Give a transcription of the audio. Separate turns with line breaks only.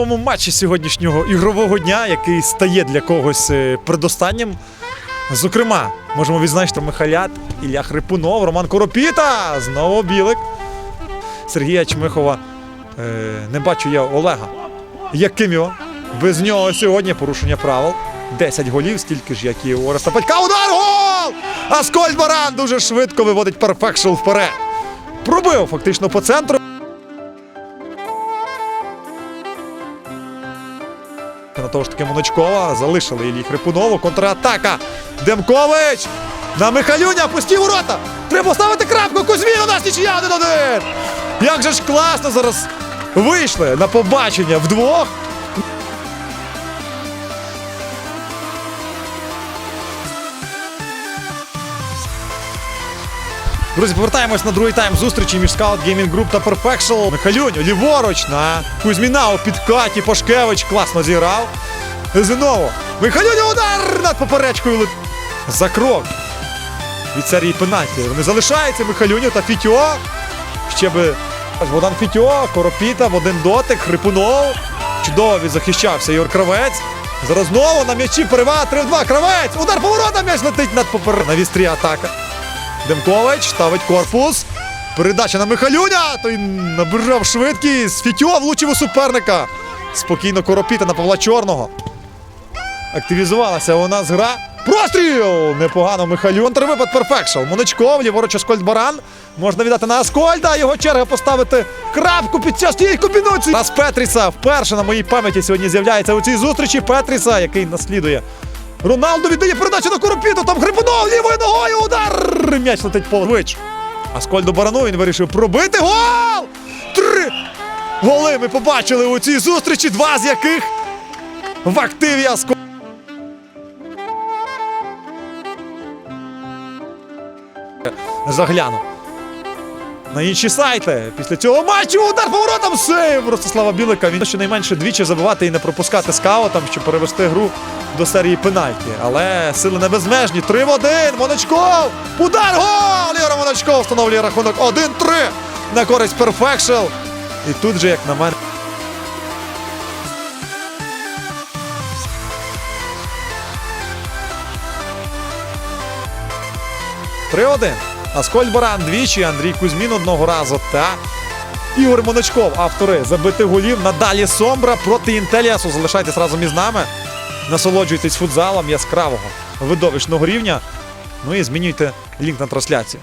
цьому матчі сьогоднішнього ігрового дня, який стає для когось е, предостаннім. Зокрема, можемо відзначити Михалят, Ілля Хрипунов, Роман Коропіта, знову Білик. Сергія Чмихова. Е, не бачу я Олега. Яким'о. Без нього сьогодні порушення правил. 10 голів, стільки ж, як і у Ореста Патька. Удар! Гол! Аскольд Баран дуже швидко виводить перфекшл вперед. Пробив фактично по центру. На того ж таки Моночкова залишили Іллі Хрипунову. Контратака. Демкович! На Михалюня, пусті ворота! Треба ставити крапку! Кузьмін у нас нічия 1-1! Як же ж класно зараз вийшли на побачення вдвох. Друзі, повертаємось на другий тайм зустрічі між Scout Gaming Group та Perfectional. Михалюнь, ліворуч на Кузьміна у підкаті. Пашкевич класно зіграв. Знову. Михалюнь удар над поперечкою. За крок. Від серії пенальті. Вони залишаються Михалюню та Фітьо. Ще би Богдан Фітьо, Коропіта в один дотик, Хрипунов. Чудово відзахищався Ігор Кравець. Зараз знову на м'ячі перевага 3-2. Кравець! Удар поворота, м'яч летить над попер... На вістрі атака. Демкович ставить корпус. Передача на Михалюня. Той набирав швидкість. Фітьо влучив у суперника. Спокійно Коропіта на Павла Чорного. Активізувалася у нас гра. Простріл! Непогано Михалюн. Контрвипад перфекшл. Моночков, ліворуч Аскольд Баран. Можна віддати на Аскольда. Його черга поставити крапку під час тієї комбінації. Раз Петріса вперше на моїй пам'яті сьогодні з'являється у цій зустрічі. Петріса, який наслідує. Роналду віддає передачу на Коропіту. Там Хрипунов лівою ногою. Удар! М'яч летить пович. Аскольду Барану він вирішив пробити гол! Три голи ми побачили у цій зустрічі, два з яких в активі Аскольда. Загляну. На інші сайти. Після цього матчу удар поворотом сейв Ростислава Білика. Він щонайменше двічі забивати і не пропускати скаутам, щоб перевести гру до серії пенальті. Але сили не безмежні. 3 в 1. Моночков! Удар! Гол! Ліра Моночков встановлює рахунок 1-3 на користь перфекшел. І тут же, як на мене. Три-один. Аскольд Баран двічі, Андрій Кузьмін одного разу та Ігор Моночков, автори забитих голів. Надалі Сомбра проти Інтеліасу. Залишайтесь разом із нами. Насолоджуйтесь футзалом яскравого видовищного рівня. Ну і змінюйте лінк на трансляцію.